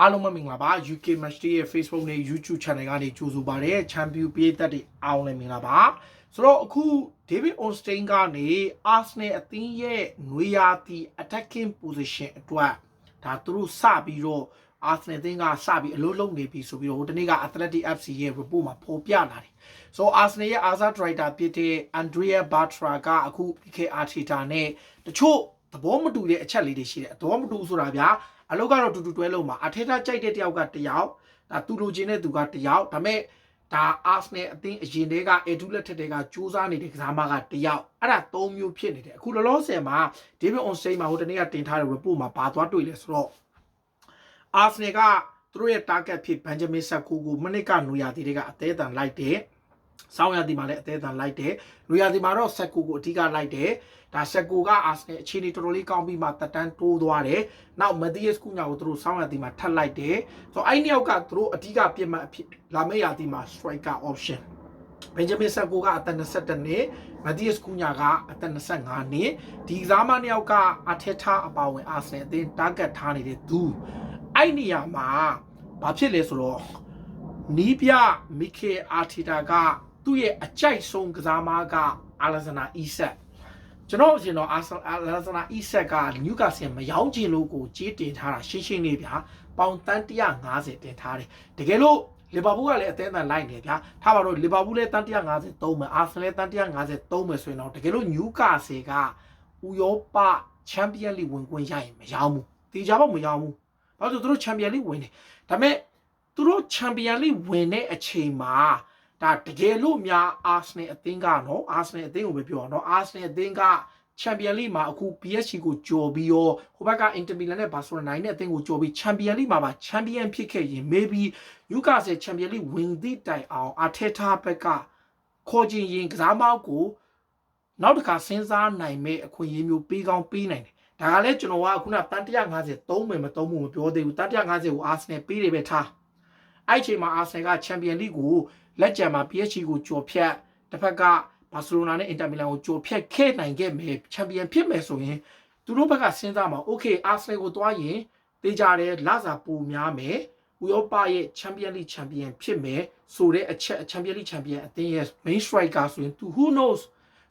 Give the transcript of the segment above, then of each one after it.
အားလုံးပဲမင်္ဂလာပါ UK Match Day ရဲ့ Facebook နဲ့ YouTube Channel ကနေကြိုဆိုပါရစေ Champion ပြည်သက်တွေအားလုံးလည်းမင်္ဂလာပါဆိုတော့အခု David Ornstein ကနေ Arsenal အသင်းရဲ့နွေရာသီ attacking position အတွက်ဒါသူတို့စပြီးတော့ Arsenal အသင်းကစပြီးအလုပ်လုပ်နေပြီဆိုပြီးတော့ဟိုတနေ့က Athletic FC ရဲ့ report မှာဖော်ပြလာတယ်ဆိုတော့ Arsenal ရဲ့ Arthur Driver ဖြစ်တဲ့ Andrea Bartra ကအခု PK Arteta နဲ့တချို့သဘောမတူတဲ့အချက်လေးတွေရှိတယ်သဘောမတူဆိုတာဗျာ အလုပ်ကတော့တူတူတွဲလုံးမှာအထက်ထကြိုက်တဲ့တယောက်ကတယောက်ဒါသူလိုချင်တဲ့သူကတယောက်ဒါပေမဲ့ဒါအာဆနယ်အသင်းအရင်တည်းကအေဒူလက်ထက်တည်းကစူးစမ်းနေတဲ့ကစားမကတယောက်အဲ့ဒါ၃မျိုးဖြစ်နေတယ်အခုလောလောဆယ်မှာဒေးဗစ်အွန်စတိန်မှာဟိုတနေ့ကတင်ထားတဲ့ report မှာဘာသွားတွေ့လဲဆိုတော့အာဆနယ်ကသူတို့ရဲ့ target ဖြစ်ဘန်ဂျမင်ဆက်ကူကိုမနစ်ကနူယာတီတွေကအသေးအံလိုက်တ ယ်စောင်းရတီမှာလည်းအသေးအံလိုက်တယ်နူယာတီမှာတော့ဆက်ကူကိုအဓိကလိုက်တယ်ဒါဆက်ကူကအာဆနယ်အခြေအနေတော်တော်လေးကောင်းပြီးမှတက်တန်းတိုးသွားတယ်နောက်မက်သီးယက်စ်ကူညာကိုသူတို့စောင်းရတီမှာထပ်လိုက်တယ်ဆိုတော့အဲ့ဒီယောက်ကသူတို့အဓိကပြစ်မှတ်အဖြစ်လာမယ့်ရာတီမှာ striker option ဘန်ဂျမင်ဆက်ကိုကအသက်22နှစ်မက်သီးယက်စ်ကူညာကအသက်25နှစ်ဒီကစားမနှစ်ယောက်ကအထက်ထားအပါဝင်အာဆင်အသင်း target ထားနေတဲ့သူအဲ့နေရာမှာဘာဖြစ်လဲဆိုတော့နီးပြမီကေအာတီတာက သူ့ရဲ့အကြိုက်ဆုံးကစားမကအာလက်ဇနာအီဆက်ကျွန်တော်အရင်တော့အာဆန်အာလက်ဇနာအီဆက်ကနျူကာဆယ်မယောင်းချင်လို့ကိုကြေးတင်ထားတာရှင်းရှင်းလေးဗျာပေါင်တန်း150တင်ထားတယ်တကယ်လို့လီဗာပူးကလည်းအသင်းအသန်လိုက်နေဗျာထားပါတော့လီဗာပူးလည်းတန်း150သုံးမယ်အာဆန်လည်းတန်း150သုံးမယ်ဆိုရင်တော့တကယ်လို့နျူကာဆယ်ကဥရောပချန်ပီယံလိဝင်ခွင့်ရရင်မရောဘူးတေချာပေါ့မရောဘူးဘာလို့လဲဆိုတော့သူတို့ချန်ပီယံလိဝင်တယ်ဒါပေမဲ့သူတို့ချန်ပီယံလိဝင်တဲ့အချိန်မှာ ဒါတကယ်လို့များအာဆနယ်အသင်းကနော်အာဆနယ်အသင်းကိုပဲပြောအောင်နော်အာဆနယ်အသင်းကချန်ပီယံလိမှာအခု PSG ကိုကြော်ပြီးရောဟိုဘက်ကအင်တာမီလန်နဲ့ဘာစီလိုနာနဲ့အသင်းကိုကြော်ပြီးချန်ပီယံလိမှာပါချန်ပီယံဖြစ်ခဲ့ရင် maybe ယူကာဆယ်ချန်ပီယံလိဝင်သည့်တိုင်အောင်အာထက်တာဘက်ကခေါ်ခြင်းရင်ကစားမောက်ကိုနောက်တစ်ခါစဉ်းစားနိုင်မဲ့အခွင့်အရေးမျိုးပေးကောင်းပေးနိုင်တယ်ဒါကလည်းကျွန်တော်ကခုနတန်150သုံးမယ်မသုံးဘူးမပြောသေးဘူးတန်150ကိုအာဆနယ်ပေးတယ်ပဲထားအဲ့ချိန်မှာအာဆနယ်ကချန်ပီယံလိကို လက်ကျန်မှာ PSG ကိုကြော်ဖြတ်တစ်ဖက်ကဘာစီလိုနာနဲ့အင်တာမီလန်ကိုကြော်ဖြတ်ခဲ့နိုင်ခဲ့မယ်ချန်ပီယံဖြစ်မယ်ဆိုရင်သူတို့ဘက်ကစဉ်းစားမှာ okay အာဆင်နယ်ကိုတွားရင်တေးကြတယ်လစာပိုများမယ်ဥရောပရဲ့ Champions League Champion ဖြစ်မယ်ဆိုတဲ့အချက် Champions League Champion အသင်းရဲ့ main striker ဆိုရင် तू who knows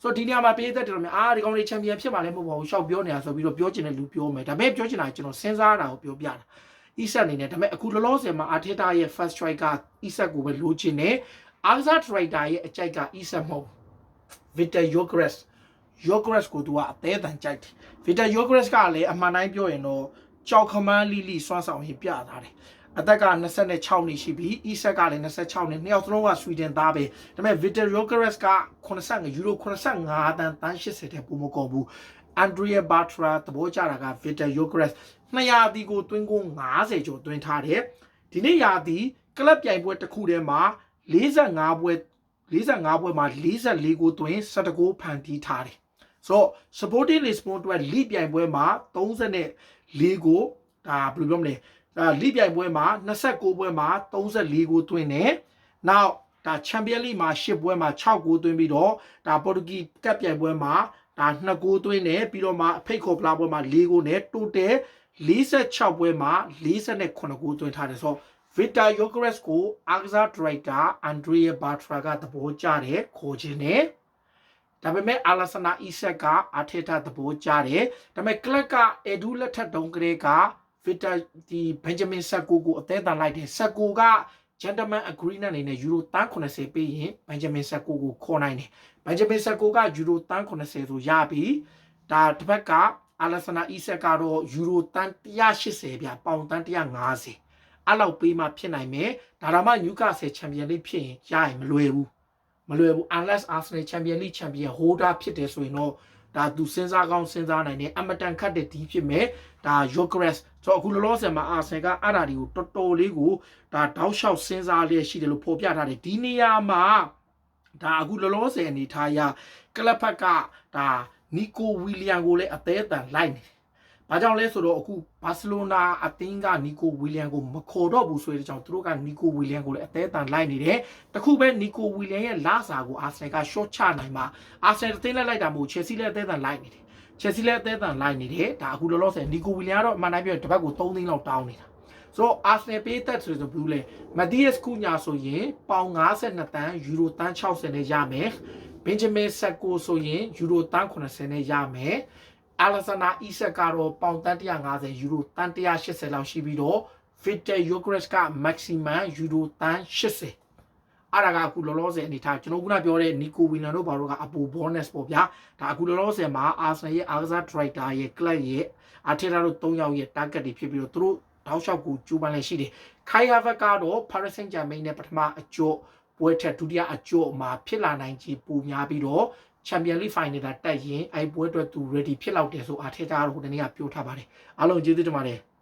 ဆိုတော့ဒီနေရာမှာပေးသက်တယ်လို့များအာဒီကောင်တွေ Champion ဖြစ်မှာလည်းမဟုတ်ပါဘူးရှောက်ပြောနေတာဆိုပြီးတော့ပြောချင်တဲ့လူပြောမယ်ဒါပေမဲ့ပြောချင်တာကျွန်တော်စဉ်းစားတာကိုပြောပြတာ အီဆက်အနေနဲ့ဒါပေမဲ့အခုလောလောဆယ်မှာအာတီတာရဲ့ first strike ကအီဆက်ကိုပဲလိုချင်တယ်အာဇာဒရိုက်တာရဲ့အကြိုက်ကအီဆက်မဟုတ်ဗီတာယိုဂရက်စ်ယိုဂရက်စ်ကိုသူကအသေးတန်ကြိုက်တယ်ဗီတာယိုဂရက်စ်ကလည်းအမှန်တိုင်းပြောရင်တော့ကြောက်ခမန်းလိလိစွမ်းဆောင်ရေးပြထားတယ်အသက်က26နှစ်ရှိပြီးအီဆက်ကလည်း26နှစ်နှစ်ယောက်သလုံးကဆွီဒင်သားပဲဒါပေမဲ့ Victor Jokeres က85ယူရို85တန်တန်း80တဲ့ပုံမကုန်ဘူး Andrea Bartra သဘောကျတာက Victor Jokeres 200အသီကိုတွင်းကို90ကျော်တွင်းထားတယ်ဒီနေ့ရာသီကလပ်ပြိုင်ပွဲတစ်ခုထဲမှာ45ပွဲ45ပွဲမှာ44ကိုတွင်း16ဖန်တီးထားတယ်ဆိုတော့ supporting lisbon အတွက်လိပြိုင်ပွဲမှာ34ကိုဒါဘယ်လိုပြောမလဲအဲလိပြိုင်ပွဲမှာ29ပွဲမှာ34ကိုတွင်းတယ်နောက်ဒါ Champions League မှာ10ပွဲမှာ6ဂိုးသွင်းပြီးတော့ဒါ Portuguese ကပ်ပြိုင်ပွဲမှာဒါ2ဂိုးသွင်းတယ်ပြီးတော့မှအဖိတ်ခေါ်ပလာပွဲမှာ4ဂိုးနဲ့ total 46ပွဲမှာ48ကိုတွင်ထားတယ်ဆိုတော့ Victor Yokeres ကိုအာကစားဒရိုက်တာအန်ဒရီယာဘာထရာကသဘောကျတယ်ခေါ်ခြင်းနဲ့ဒါပေမဲ့အာလာဆနာအီဆက်ကအာထေတာသဘောကျတယ်ဒါပေမဲ့ကလပ်ကအက်ဒူလက်ထက်တုံးကလေးက Victor ဒီဘန်ဂျမင်ဆက်ကိုကိုအသေးတန်လိုက်တယ်ဆက်ကိုက gentleman agreement အနေနဲ့ယူရိုတန်း80ပေးရင်ဘန်ဂျမင်ဆက်ကိုကိုခေါ်နိုင်တယ်ဘန်ဂျမင်ဆက်ကိုကယူရိုတန်း80ဆိုရပြီဒါတစ်ဖက်က အာလာဆနာအီဆက်ကတော့ယူရိုတန်း180ပြပေါင်တန်း150အဲ့လောက်ပေးမှဖြစ်နိုင်မယ်ဒါတော့မှနျူကာဆယ်ချန်ပီယံလိဖြစ်ရင်ရရင်မလွယ်ဘူးမလွယ်ဘူး unless Arsenal Champion League Champion holder ဖြစ်တယ်ဆိုရင်တော့ဒါသူစဉ်းစားကောင်းစဉ်းစားနိုင်တယ်အမတန်ခတ်တဲ့ဒီဖြစ်မယ်ဒါ Yogres ဆိုတော့အခုလောလောဆယ်မှာ Arsenal ကအဲ့ဒါတွေကိုတော်တော်လေးကိုဒါတောက်လျှောက်စဉ်းစားလျက်ရှိတယ်လို့ဖော်ပြထားတယ်ဒီနေရာမှာဒါအခုလောလောဆယ်အနေထားအရကလပ်ဖက်ကဒါ နီကိုဝီလီယံကိုလည်းအသေးအတန်လိုက်နေတယ်။ဘာကြောင့်လဲဆိုတော့အခုဘာစီလိုနာအသင်းကနီကိုဝီလီယံကိုမခေါ်တော့ဘူးဆိုတဲ့ကြောင့်သူတို့ကနီကိုဝီလီယံကိုလည်းအသေးအတန်လိုက်နေတယ်။တခုပဲနီကိုဝီလီယံရဲ့လာစာကိုအာဆင်နယ်က short ချနိုင်မှာအာဆင်နယ်အသင်းလက်လိုက်တာမဟုတ်ချယ်ဆီလည်းအသေးအတန်လိုက်နေတယ်။ချယ်ဆီလည်းအသေးအတန်လိုက်နေတယ်။ဒါအခုလောလောဆယ်နီကိုဝီလီယံကတော့အမှန်တိုင်းပြောရင်တစ်ပတ်ကို3သိန်းလောက်တောင်းနေတာ။ဆိုတော့ Arsenal ပေးသက်ဆိုဆိုဘူးလေ Matthias Cunha ဆိုရင်ပေါင်52တန်းယူရိုတန်း60နဲ့ရမယ် Benjamin Sesko ဆိုရင်ယူရိုတန်း80နဲ့ရမယ် Alexander Isak ကတော့ပေါင်တန်း150ယူရိုတန်း180လောက်ရှိပြီးတော့ Victor Gyökeres က maximum ယူရိုတန်း80အဲ့ဒါကအခုလောလောဆယ်အနေထားကျွန်တော်ခုနပြောတဲ့ Nico Williams တို့ဘာလို့ကအပူ bonus ပေါ့ဗျာဒါအခုလောလောဆယ်မှာ Arsenal ရဲ့ Arsenal Director ရဲ့ club ရဲ့ Arteta တို့၃ယောက်ရဲ့ target တွေဖြစ်ပြီးတော့သူတို့တောက်လျှောက်ကိုကျူးပန်းလည်းရှိတယ်။ Kai Havertz ကတော့ Paris Saint-Germain နဲ့ပထမအကျော့ ပွဲထက်ဒုတိယအကျော့မှာဖြစ်လာနိုင်ခြေပိုများပြီးတော့ Champions League Final တက်ရင်အဲ့ပွဲအတွက်သူ ready ဖြစ်လောက်တယ်ဆို Arteta တို့ဟိုတနေ့ကပြောထားပါတယ်။အားလုံးကျေးဇူးတင်ပါတယ်။